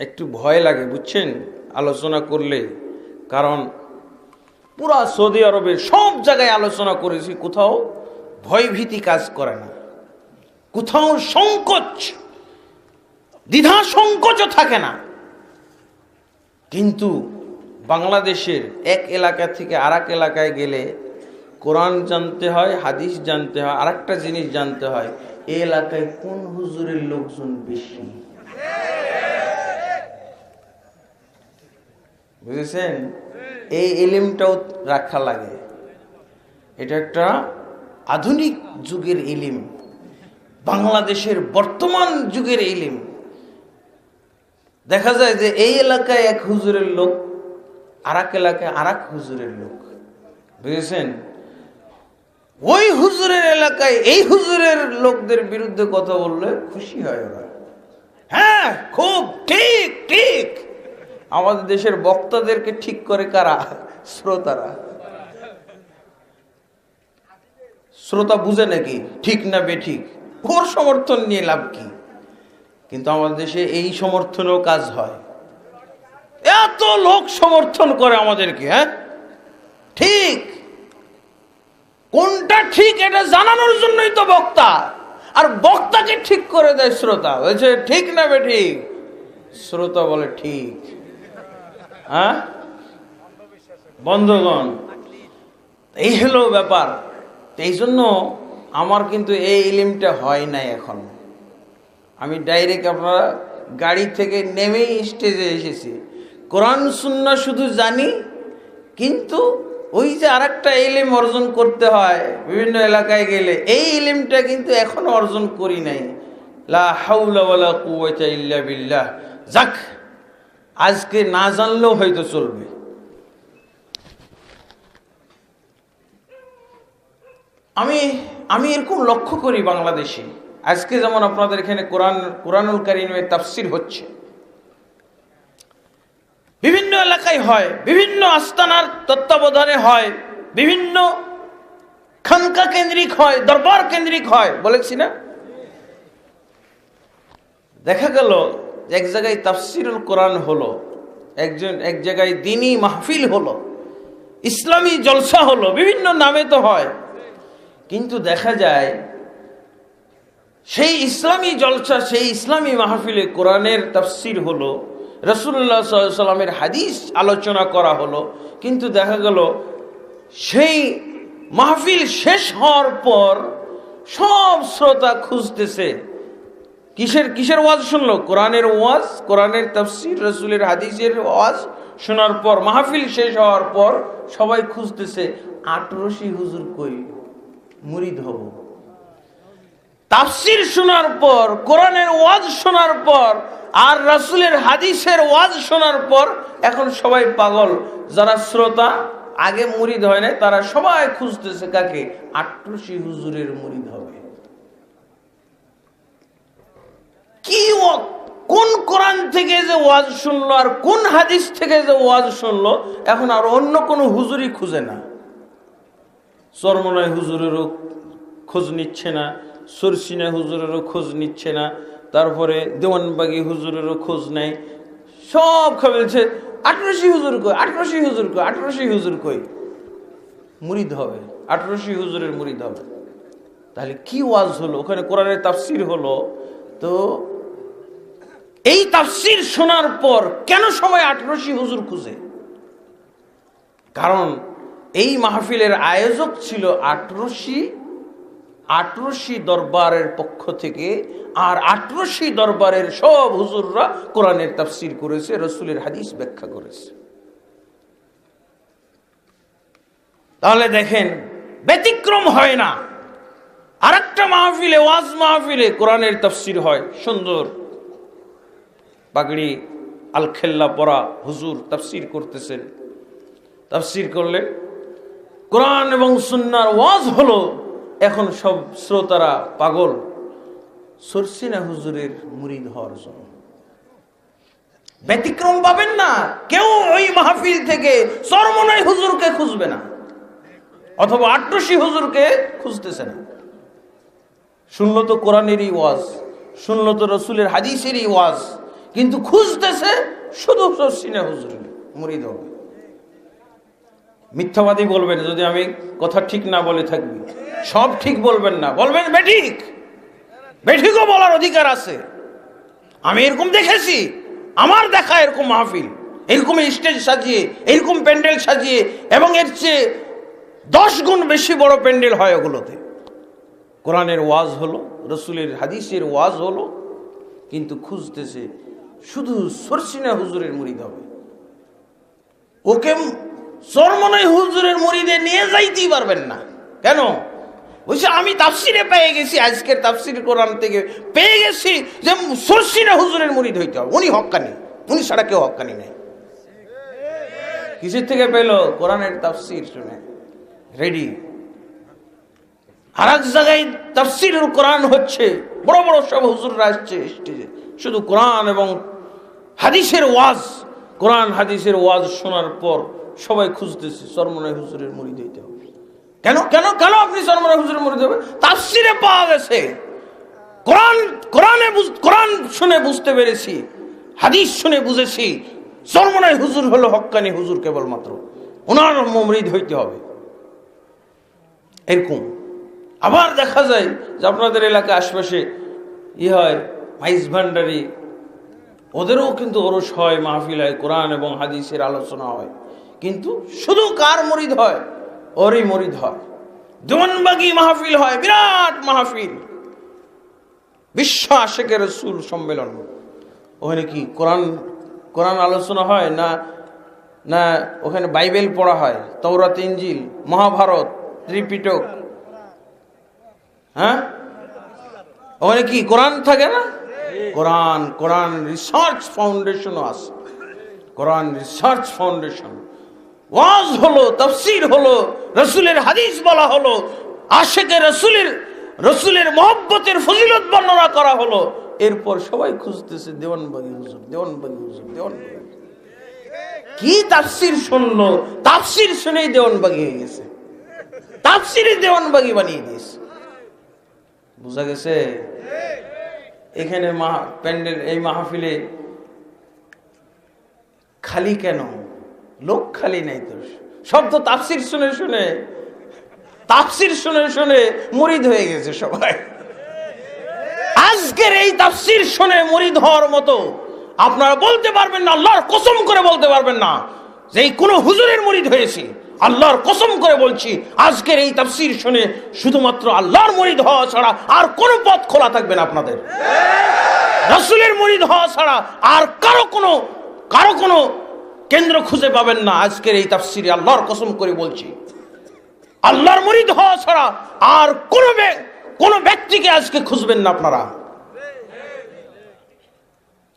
একটু ভয় লাগে, বুঝছেন? আলোচনা করলে। কারণ পুরা সৌদি আরবের সব জায়গায় আলোচনা করেছি, কোথাও ভয়ভীতি কাজ করে না। কোথাও সংকোচ, দ্বিধা সংকোচও থাকে না। কিন্তু বাংলাদেশের এক এলাকা থেকে আর এলাকায় গেলে কোরআন জানতে হয়, হাদিস জানতে হয় আর একটা জিনিস জানতে হয় এলাকায় কোন হুজুরের লোকজন বেশি? বুঝেছেন? এই এলিমটাও রাখা লাগে। এটা একটা আধুনিক যুগের ইলিম। বাংলাদেশের বর্তমান যুগের ইলিম। দেখা যায় যে এই এলাকায় এক হুজুরের লোক আর এক এলাকায় আর এক হুজুরের লোক। বুঝেছেন? ওই হুজুরের এলাকায় এই হুজুরের লোকদের বিরুদ্ধে কথা বললে খুশি হয় ওরা। হ্যাঁ খুব ঠিক ঠিক। আমাদের দেশের বক্তাদেরকে ঠিক করে কারা? শ্রোতারা। শ্রোতা বুঝে নাকি? ঠিক না বেঠিক? ওর সমর্থন নিয়ে লাভ কি? কিন্তু আমাদের দেশে এই সমর্থনেও কাজ হয়। এত লোক সমর্থন করে আমাদেরকে হ্যাঁ? ঠিক। কোনটা ঠিক এটা জানানোর জন্যই তো বক্তা। আর বক্তাকে ঠিক করে দেয় শ্রোতা। বলছে, ঠিক না বে ঠিক শ্রোতা বলে, ঠিক। হ্যাঁ? বন্ধুগণ, এই হলো ব্যাপার। এই জন্য আমার কিন্তু এই ইলিমটা হয় নাই এখন। আমি ডাইরেক্ট আপনারা গাড়ি থেকে নেমেই স্টেজে এসেছি। কোরআন শূন্য শুধু জানি, কিন্তু ওই যে আরেকটা ইলিম অর্জন করতে হয় বিভিন্ন এলাকায় গেলে, এই ইলিমটা কিন্তু এখনও অর্জন করি নাই। লা হাউলা ওয়ালা ইল্লা বিল্লাহ। যাক আজকে না জানলেও হয়তো চলবে। আমি আমি এরকম লক্ষ্য করি বাংলাদেশে। আজকে যেমন আপনাদের এখানে কোরআন, কোরআনুল কারিমের তাফসির হচ্ছে। বিভিন্ন এলাকায় হয়, বিভিন্ন আস্তানার তত্ত্বাবধানে হয়, বিভিন্ন খানকা কেন্দ্রিক হয়, দরবার কেন্দ্রিক হয়, বলেছি না? দেখা গেল এক জায়গায় তাফসিরুল কোরআন হলো, একজন, এক জায়গায় দিনী মাহফিল হলো, ইসলামী জলসা হলো, বিভিন্ন নামে তো হয়। কিন্তু দেখা যায়, সেই ইসলামী জলসা, সেই ইসলামী মাহফিলে কোরআনের তাফসির হলো রসুল্লাহ সাল্লামের হাদিস আলোচনা করা হলো, কিন্তু দেখা গেল, সেই মাহফিল শেষ হওয়ার পর সব শ্রোতা খুঁজতেছে কিসের কিসের ওয়াজ শুনলো? কোরআনের ওয়াজ, কোরআনের তফসির, রসুলের হাদিসের ওয়াজ শোনার পর, মাহফিল শেষ হওয়ার পর সবাই খুঁজতেছে আটরশি হুজুর কই? মুরিদ হব। তাফসির শোনার পর, কোরআনের ওয়াজ শোনার পর, আর রাসুলের হাদিসের ওয়াজ শোনার পর এখন সবাই পাগল। যারা শ্রোতা, আগে মুরিদ হয় না তারা সবাই খুঁজতেছে কাকে? আটরশি হুজুরের মুরিদ হবে। কি কোন কোরআন থেকে যে ওয়াজ শুনলো আর কোন হাদিস থেকে যে ওয়াজ শুনলো, এখন আর অন্য কোনো হুজুরি খুঁজে না। চরমনায় হুজুরেরও খোঁজ নিচ্ছে না, সরসিনা হুজুরেরও খোঁজ নিচ্ছে না, তারপরে দেওয়ানবাগি হুজুরেরও খোঁজ নেই সব খাবেলছে আঠারোশি হুজুর কই, আঠারোশি হুজুর কই, আঠারোশি হুজুর কই? মুরিদ হবে, আঠারোশি হুজুরের মুরিদ হবে। তাহলে কি ওয়াজ হলো? ওখানে কোরআনের তাফসির হলো তো এই তাফসির শোনার পর কেন সময় আঠারোশি হুজুর খুঁজে? কারণ এই মাহফিলের আয়োজক ছিল আঠারোশি আঠারোশি দরবারের পক্ষ থেকে, আর আঠারোশি দরবারের সব হুজুররা কোরআনের তাফসির করেছে, রসুলের হাদিস ব্যাখ্যা করেছে। তাহলে দেখেন, ব্যতিক্রম হয় না। আরেকটা মাহফিলে, ওয়াজ মাহফিলে কোরআনের তফসির হয়। সুন্দর। পাগড়ি আল খেল্লা পরা হুজুর তফসির করতেছেন। তফসির করলেন। কোরআন এবং সুন্নার ওয়াজ হলো, এখন সব শ্রোতারা পাগল। সরসিনা হুজুরের মুরিদ হওয়ার জন্য। ব্যতিক্রম পাবেন না। কেউ ওই মাহফিল থেকে সরমনাই হুজুরকে খুঁজবে না। অথবা আট্রসি হুজুরকে খুঁজতেছে না। শুনলো তো কোরআনেরই ওয়াজ শুনলো তো রসুলের হাদিসেরই ওয়াজ, কিন্তু খুঁজতেছে শুধু সিনে হুজুর মুরিদ হবে। মিথ্যাবাদী বলবেন, যদি আমি কথা ঠিক না বলে থাকবি সব ঠিক বলবেন না। বলবেন, বেঠিক। বেঠিকও বলার অধিকার আছে। আমি এরকম দেখেছি। আমার দেখা এরকম মাহফিল। এরকম স্টেজ সাজিয়ে, এরকম প্যান্ডেল সাজিয়ে, এবং এর চেয়ে দশ গুণ বেশি বড় প্যান্ডেল হয় ওগুলোতে। কোরআনের ওয়াজ হলো, রসুলের হাদিসের ওয়াজ হলো, কিন্তু খুঁজতেছে শুধু সরসিনা হুজুরের মুরিদ হবে। ওকে সরমনাই হুজুরের মুরিদে নিয়ে যাইতেই পারবেন না। কেন? বলছে, আমি তাফসিরে পেয়ে গেছি, আজকের তাফসির কোরআন থেকে পেয়ে গেছি যে সরসিনা হুজুরের মুরিদ হইতে হবে। উনি হক্কানি উনি ছাড়া কেউ হক্কানি নেই। কিসের থেকে পেল? কোরআনের তাফসির শুনে। রেডি? আর এক জায়গায় কোরআন হচ্ছে, বড় বড় সব হুজুররা আসছে স্টেজে শুধু কোরআন এবং হাদিসের ওয়াজ, কোরআন, হাদিসের ওয়াজ শোনার পর সবাই খুঁজতেছে সরমনাই হুজুরের দিতে হবে। কেন কেন কেন আপনি সরমনাই হুজুরের তাফসিরে পাওয়া গেছে। কোরআন, কোরআনে কোরআন শুনে বুঝতে পেরেছি, হাদিস শুনে বুঝেছি সরমনাই হুজুর হলো হক্কানি হুজুর কেবলমাত্র। ওনার মমরিদ হইতে হবে। এরকম। আবার দেখা যায় যে আপনাদের এলাকা আশপাশে ই হয় মাইজ ভান্ডারি। ওদেরও কিন্তু ওরস হয়, মাহফিল হয়, কোরআন এবং হাদিসের আলোচনা হয়। কিন্তু শুধু কার মরিদ হয়? ওরই মরিদ হয়। দেওয়ানবাগি মাহফিল হয়, বিরাট মাহফিল। বিশ্ব আশেকের রসুল সম্মেলন। ওখানে কি কোরআন কোরআন আলোচনা হয় না না ওখানে বাইবেল পড়া হয়? তৌরাত ইঞ্জিল মহাভারত, ত্রিপিটক হ্যাঁ? ওখানে কি, কোরআন থাকে না? কোরআন কোরআন রিসার্চ ফাউন্ডেশনও আছে। কোরআন রিসার্চ ফাউন্ডেশন ওয়াজ হলো, তফসির হলো, রসুলের হাদিস বলা হলো, আশেকে রসুলের রসুলের মহব্বতের ফজিলত বর্ণনা করা হলো। এরপর সবাই খুঁজতেছে দেওয়ানবাগি হুজুর দেওয়ানবাগি হুজুর দেওয়ানবাগি কি তাফসির শুনলো? তাফসির শুনেই দেওয়ানবাগি হয়ে গেছে। তাফসিরে দেওয়ানবাগি বানিয়ে দিয়েছে। বুঝা গেছে? এখানে প্যান্ডেল, এই মাহফিলে খালি কেন? লোক খালি নাই তো। সব তো তাফসির শুনে শুনে, তাফসির শুনে শুনে মরিদ হয়ে গেছে সবাই। আজকের এই তাফসির শুনে মরিদ হওয়ার মতো আপনারা বলতে পারবেন না, আল্লাহর কসম করে বলতে পারবেন না যে কোনো হুজুরের মরিদ হয়েছি। আল্লাহর কসম করে বলছি, আজকের এই তাফসির শুনে শুধুমাত্র আল্লাহর মরিদ হওয়া ছাড়া আর কোনো পথ খোলা থাকবে না আপনাদের। রাসূলের মরিদ হওয়া ছাড়া আর কারও কোনো কারও কোনো কেন্দ্র খুঁজে পাবেন না আজকের এই তাফসিরে আল্লাহর কসম করে বলছি। আল্লাহর মরিদ হওয়া ছাড়া আর কোনো কোনো ব্যক্তিকে আজকে খুঁজবেন না আপনারা।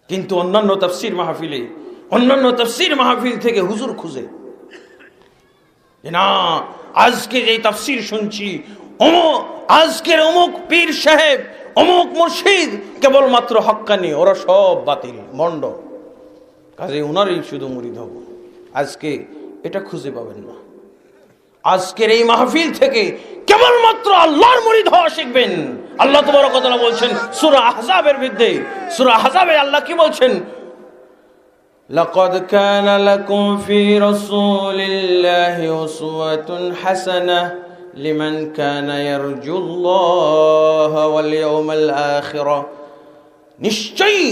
কিন্তু অন্যান্য তাফসির মাহফিলে, অন্যান্য তাফসির মাহফিল থেকে হুজুর খুঁজে। না, আজকে যে তাফসির শুনছি আজকের অমুক পীর সাহেব, অমুক মুর্শিদ, কেবলমাত্র হক্কানি, ওরা সব বাতিল, মন্ড। কাজে ওনারই শুধু মুরিদ হব। আজকে এটা খুঁজে পাবেন না। আজকের এই মাহফিল থেকে কেবলমাত্র আল্লাহর মুরিদ হওয়া শিখবেন। আল্লাহ তোমার কথা বলছেন, সুরা আহজাবের বিরুদ্ধে। সুরা আহজাবে আল্লাহ কি বলছেন? لقد كان لكم في رسول الله أسوة حسنة لمن كان يرجو الله واليوم الآخر নিশ্চয়ই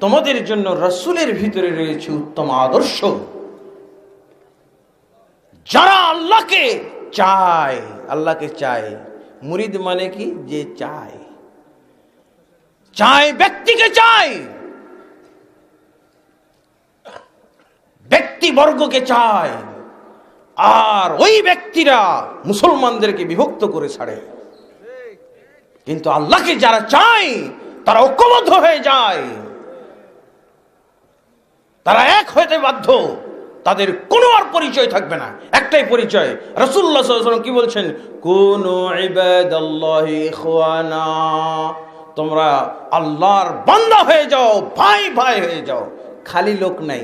তোমাদের জন্য রাসূলের ভিতরে রয়েছে উত্তম আদর্শ যারা আল্লাহকে চায় আল্লাহকে চায় মুরিদ মানে কি যে চায় চায় ব্যক্তিকে চায় ব্যক্তিবর্গকে চায়। আর ওই ব্যক্তিরা মুসলমানদেরকে বিভক্ত করে ছাড়ে। কিন্তু আল্লাহকে যারা চায়, তারা ঐক্যবদ্ধ হয়ে যায়। তারা এক হতে বাধ্য। তাদের কোনো আর পরিচয় থাকবে না। একটাই পরিচয়। রসুল্লাহ কি বলছেন? কোন তোমরা আল্লাহর বান্দা হয়ে যাও, ভাই ভাই হয়ে যাও। খালি লোক নাই।